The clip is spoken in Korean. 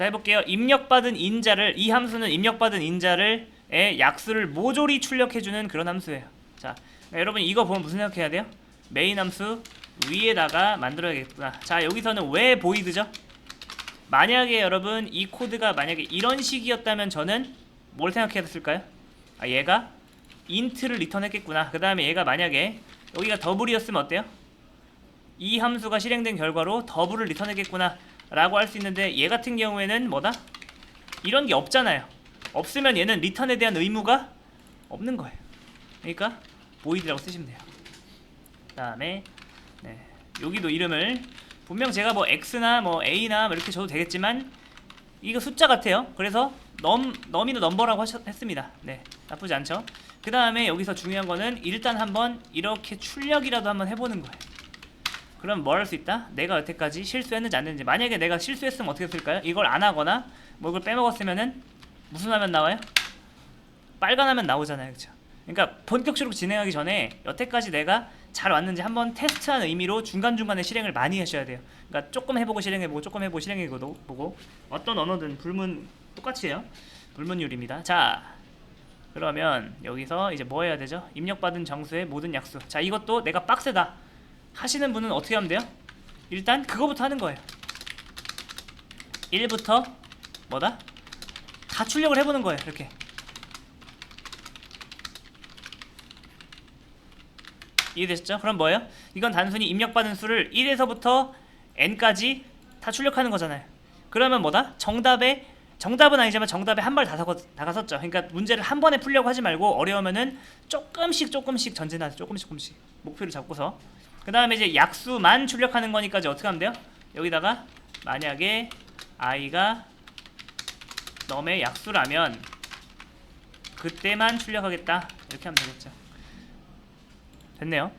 자 해볼게요. 입력받은 인자를 이 함수는 입력받은 인자를 의 약수를 모조리 출력해주는 그런 함수예요. 자 여러분 이거 보면 무슨 생각해야 돼요? 메인 함수 위에다가 만들어야겠구나. 자 여기서는 왜 보이드죠? 만약에 여러분 이 코드가 만약에 이런 식이었다면 저는 뭘 생각했을까요? 아 얘가 인트를 리턴했겠구나. 그 다음에 얘가 만약에 여기가 더블이었으면 어때요? 이 함수가 실행된 결과로 더블을 리턴했겠구나 라고 할 수 있는데 얘 같은 경우에는 뭐다? 이런 게 없잖아요. 없으면 얘는 리턴에 대한 의무가 없는 거예요. 그러니까 보이드라고 쓰시면 돼요. 그 다음에 네, 여기도 이름을 분명 제가 뭐 x나 뭐 a나 뭐 이렇게 줘도 되겠지만 이거 숫자 같아요. 그래서 넘, 넘이너 넘버라고 하셨, 했습니다. 네 나쁘지 않죠. 그 다음에 여기서 중요한 거는 일단 한번 이렇게 출력이라도 한번 해보는 거예요 그럼 뭘 할 수 있다? 내가 여태까지 실수했는지 안 했는지 만약에 내가 실수했으면 어떻게 쓸까요? 이걸 안 하거나 뭐 이걸 빼먹었으면은 무슨 화면 나와요? 빨간 화면 나오잖아요 그쵸? 그러니까 본격적으로 진행하기 전에 여태까지 내가 잘 왔는지 한번 테스트한 의미로 중간중간에 실행을 많이 하셔야 돼요 그러니까 조금 해보고 실행해보고 조금 해보고 실행해보고 어떤 언어든 불문 똑같이 해요 불문율입니다 자 그러면 여기서 이제 뭐 해야 되죠? 입력받은 정수의 모든 약수 자 이것도 내가 빡세다 하시는 분은 어떻게 하면 돼요? 일단 그거부터 하는 거예요 1부터 뭐다? 다 출력을 해보는 거예요 이렇게 이해되셨죠? 그럼 뭐예요? 이건 단순히 입력받은 수를 1에서부터 n까지 다 출력하는 거잖아요 그러면 뭐다? 정답에 정답은 아니지만 정답에 한 발 다가섰죠 그러니까 문제를 한 번에 풀려고 하지 말고 어려우면은 조금씩 조금씩 전진하세요 조금씩 조금씩 목표를 잡고서 그 다음에 이제 약수만 출력하는 거니까 이제 어떻게 하면 돼요? 여기다가 만약에 i가 넘의 약수라면 그때만 출력하겠다. 이렇게 하면 되겠죠. 됐네요